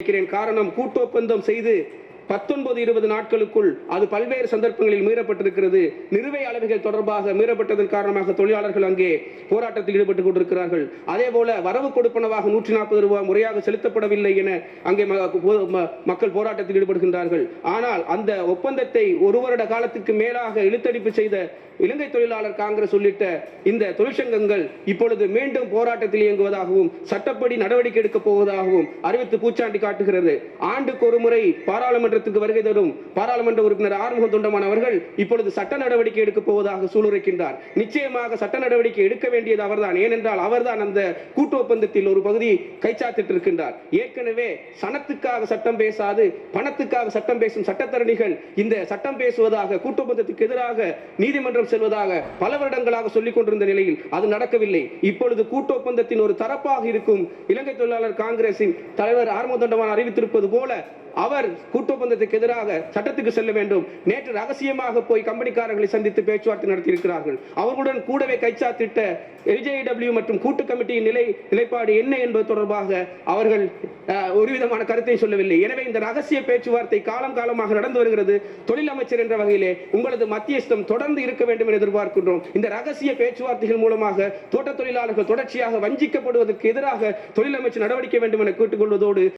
இருக்கிறேன் காரணம் கூட்டொப்பந்தம் செய்து பத்தொன்பது இருபது நாட்களுக்குள் அது பல்வேறு சந்தர்ப்பங்களில் மீறப்பட்டிருக்கிறது. நிறுவை அளவுகள் தொடர்பாக மீறப்பட்டதன் காரணமாக தொழிலாளர்கள் அங்கே போராட்டத்தில் ஈடுபட்டுக் கொண்டிருக்கிறார்கள். அதே போல வரவு கொடுப்பனவாக நூற்றி நாற்பது ரூபாய் முறையாக செலுத்தப்படவில்லை என அங்கே மக்கள் போராட்டத்தில் ஈடுபடுகின்றார்கள். ஆனால் அந்த ஒப்பந்தத்தை ஒரு வருட காலத்துக்கு மேலாக இழுத்தடிப்பு செய்த இலங்கை தொழிலாளர் காங்கிரஸ் உள்ளிட்ட இந்த தொழிற்சங்கங்கள் இப்பொழுது மீண்டும் போராட்டத்தில் இயங்குவதாகவும் சட்டப்படி நடவடிக்கை எடுக்கப் போவதாகவும் அறிவித்து பூச்சாண்டி காட்டுகிறது. ஆண்டுக்கு ஒரு முறை பாராளுமன்றத்துக்கு வருகை தரும் பாராளுமன்ற உறுப்பினர் ஆறுமுக தொண்டமான் அவர்கள் இப்பொழுது சட்ட நடவடிக்கை எடுக்கப் போவதாக சூளுரைக்கின்றார். நிச்சயமாக சட்ட நடவடிக்கை எடுக்க வேண்டியது அவர்தான். ஏனென்றால் அவர்தான் அந்த கூட்டு ஒப்பந்தத்தில் ஒரு பகுதி கைச்சாத்திட்டிருக்கின்றார். ஏற்கனவே சனத்துக்காக சட்டம் பேசாது பணத்துக்காக சட்டம் பேசும் சட்டத்தரணிகள் இந்த சட்டம் பேசுவதாக கூட்டு ஒப்பந்தத்துக்கு எதிராக நீதிமன்றம் செல்வதாக பல வருடங்களாக சொல்லிக் கொண்டிருந்த நிலையில் அது நடக்கவில்லை. இப்பொழுது கூட்டு ஒப்பந்தத்தின் ஒரு தரப்பாக இருக்கும் இலங்கை தொழிலாளர் காங்கிரசின் தலைவர் ஆர்மதண்டமான் அறிவித்திருப்பது போல அவர் கூட்டு ஒப்பந்தத்துக்கு எதிராக சட்டத்துக்கு செல்ல வேண்டும். நேற்று ரகசியமாக போய் கம்பெனிக்காரர்களை சந்தித்து பேச்சுவார்த்தை நடத்தியிருக்கிறார்கள். அவர்களுடன் கூடவே கைச்சாத்திட்ட எல்ஜேடபிள்யூ மற்றும் கூட்டு கமிட்டியின் நிலை நிலைப்பாடு என்ன என்பது தொடர்பாக அவர்கள் ஒரு விதமான கருத்தை சொல்லவில்லை. எனவே இந்த ரகசிய பேச்சுவார்த்தை காலம் காலமாக நடந்து வருகிறது. தொழில் அமைச்சர் என்ற வகையிலே உங்களது மத்தியஸ்தம் தொடர்ந்து இருக்க வேண்டும் என எதிர்பார்க்கின்றோம். இந்த ரகசிய பேச்சுவார்த்தைகள் மூலமாக தோட்ட தொழிலாளர்கள் தொடர்ச்சியாக வஞ்சிக்கப்படுவதற்கு எதிராக தொழில் அமைச்சர் நடவடிக்கை வேண்டும் என கேட்டுக்கொள்வதோடு